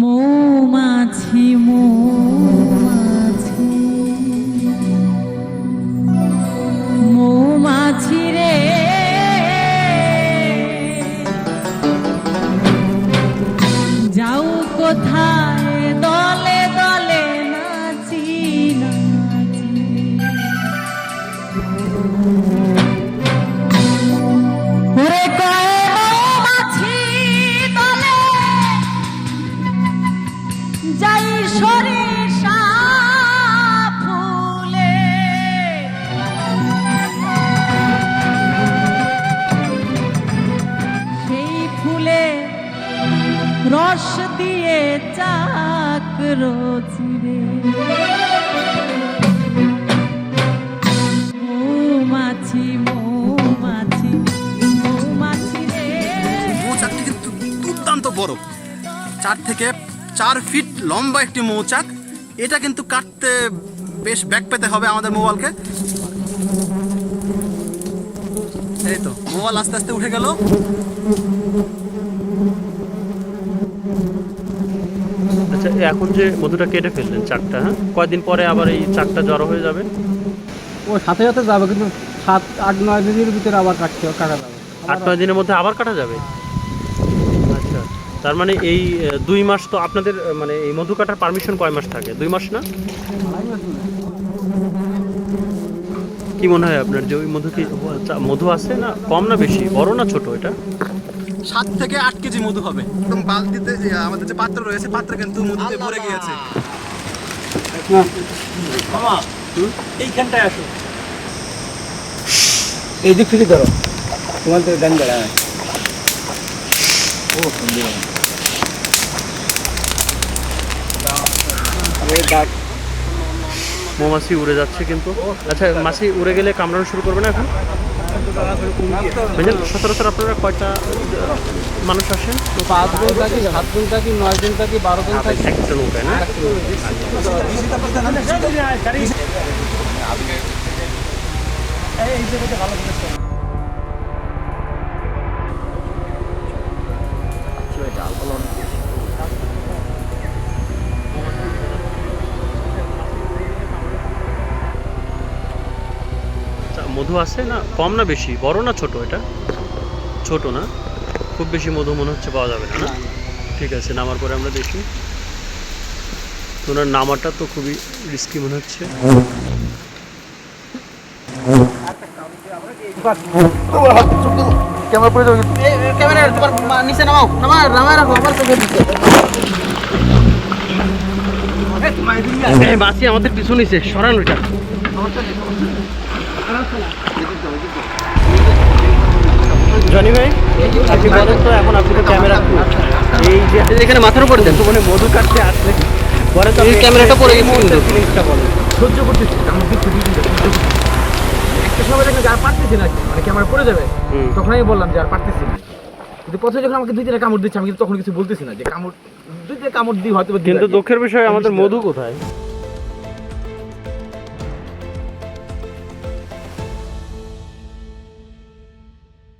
মৌমাছি মৌমাছি। মৌমাছি রে। যাও কোথায়? রস দিয়ে চাক রোজিরে মৌমাছি মৌমাছি মৌমাছি রে। মৌচাকটি কিন্তু দুর্দান্ত বড়। চার থেকে চার ফিট লম্বা একটি মৌচাক। এটা কিন্তু কাটতে বেশ ব্যাক পেতে হবে আমাদের মোবাইলকে। এই তো, মোবাইল আস্তে আস্তে উঠে গেল। আচ্ছা এখন যে মধুটা কেটে ফেললেন চাকটা হ্যাঁ? কয়দিন পরে আবার এই চাকটা জড়ো হয়ে যাবে? ও সাথে সাথে যাবে কিন্তু সাত আট নয় দিনের ভিতরে আবার কাটতে কাটা যাবে। আট নয় দিনের মধ্যে আবার কাটা যাবে? আচ্ছা। তার মানে এই দুই মাস তো আপনাদের মানে এই মধু কাটার পারমিশন কয় মাস থাকে? দুই মাস না? কি মনে হয় আপনার যে ওই মধু কি চা- মধু আছে না? কম না বেশি? বড় না ছোট এটা? সাত থেকে আট কেজি মধু হবে। একদম বালতিতে যে আমাদের যে পাত্র রয়েছে পাত্র কিন্তু মধুতে ভরে গিয়েছে। এইখানটায় আসো। এই দিক থেকে ধরো। তোমার তো গান বেড়া ও মৌমাছি উড়ে যাচ্ছে কিন্তু। আচ্ছা মাছি উড়ে গেলে কামড়ানো শুরু করবে না এখন? সচরাচর আপনারা কয়টা মানুষ আসেন? পাঁচ দিন থাকি সাত দিন থাকি নয় দিন থাকি বারো দিন থাকি। একটা নৌকায় না? মধু আছে না? কম না বেশি? বড় না ছোট এটা? ছোট না? খুব বেশি মধু মনে হচ্ছে পাওয়া যাবে না না? ঠিক আছে নামার পরে আমরা দেখি। ওনার নামাটা তো খুবই রিস্কি মনে হচ্ছে। ক্যামেরা তোমার নিচে নামাও। নামা নামায় রাখো আমার চোখের দিকে এই মাছি আমাদের পিছু নিছে সরান ওইটা। জনি ভাই আপনি বলেন তো এখন আপনি তো ক্যামেরা এই যে এখানে মাথার উপর দেন। মানে মধু কাটতে আসলে পরে তো এই ক্যামেরাটা গেছে জিনিসটা বলেন। সহ্য করতেছি আমার একটা সময় দেখলাম যে আর পারতেছি না মানে ক্যামেরা পড়ে যাবে। তখন আমি বললাম যে আর পারতেছি না। কিন্তু প্রথমে যখন আমাকে দুই তিনটা কামড় দিচ্ছে আমি কিন্তু তখন কিছু বলতেছি না যে কামড় দুই তিনটা কামড় দিই হয়তো কিন্তু দুঃখের বিষয় আমাদের মধু কোথায়?